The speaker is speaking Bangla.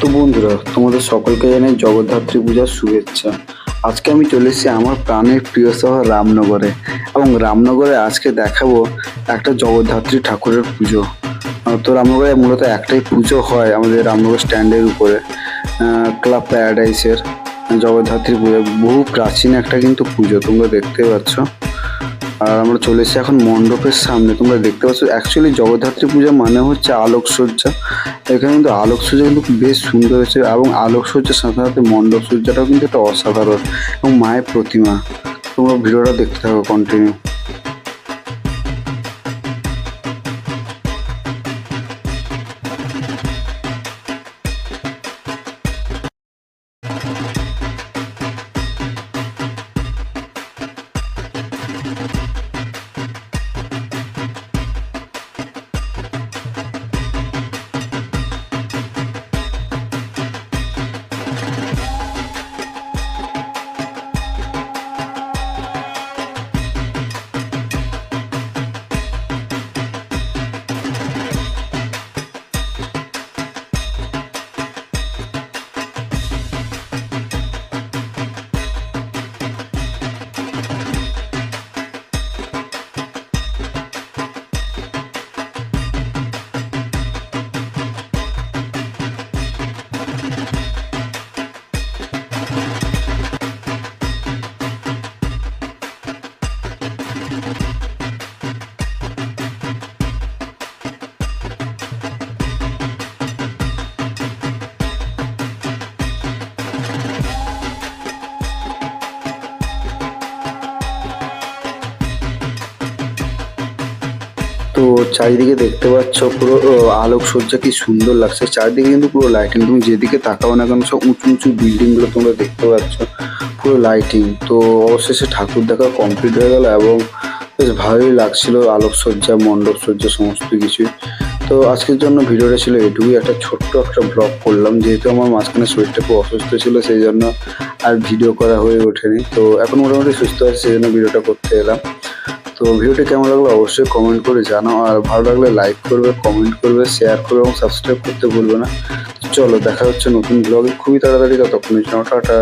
তো বন্ধুরা, তোমাদের সকলকে জানাই জগদ্ধাত্রী পূজার শুভেচ্ছা। আজকে আমি চলে এসেছি আমার প্রাণের প্রিয় শহর রামনগরে এবং রামনগরে আজকে দেখাবো একটা জগদ্ধাত্রী ঠাকুরের পুজো। তো রামনগরে মূলত একটাই পুজো হয় আমাদের রামনগর স্ট্যান্ডের উপরে ক্লাব প্যারাডাইসের জগদ্ধাত্রী পুজো। বহু প্রাচীন একটা কিন্তু পুজো, তোমরা দেখতে পাচ্ছ। আর আমরা চলে এসেছি এখন মণ্ডপের সামনে। তোমরা দেখতে পাচ্ছ অ্যাকচুয়ালি জগদ্ধাত্রী পূজা মানে হচ্ছে আলোকসজ্জা। এখানে কিন্তু আলোকসজ্জা কিন্তু বেশ সুন্দর হয়েছে এবং আলোকসজ্জার সাথে সাথে মণ্ডপ সজ্জাটাও কিন্তু একটা অসাধারণ এবং মায়ের প্রতিমা। তোমরা ভিডিওটা দেখতে থাকো কন্টিনিউ তো চারিদিকে দেখতে পাচ্ছ পুরো আলোকসজ্জা কি সুন্দর লাগছে। চারিদিকে কিন্তু পুরো লাইটিং তুমি যেদিকে তাকাও না কেন, সব উঁচু উঁচু বিল্ডিংগুলো তোমরা দেখতে পাচ্ছ। পুরো লাইটিং তো অবশেষে ঠাকুর দেখা কমপ্লিট হয়ে গেল এবং বেশ ভালোই লাগছিল আলোকসজ্জা মণ্ডপ সজ্জা সমস্ত কিছুই। তো আজকের জন্য ভিডিওটা ছিল এটুকুই। একটা ছোট্ট একটা ব্লগ করলাম। যেহেতু আমার মাঝখানে শরীরটা খুব অসুস্থ ছিল, সেই জন্য আর ভিডিও করা হয়ে ওঠেনি। তো এখন মোটামুটি সুস্থ আছে, সেই জন্য ভিডিওটা করতে এলাম। তো ভিডিওটি কেমন লাগল অবশ্যই কমেন্ট করে জানাও। আর ভালো লাগলে লাইক করবে কমেন্ট করবে শেয়ার করবে এবং সাবস্ক্রাইব করতে ভুলবে না। চলো, দেখা হচ্ছে নতুন ব্লগে খুবই তাড়াতাড়ি ততক্ষণ টাটা।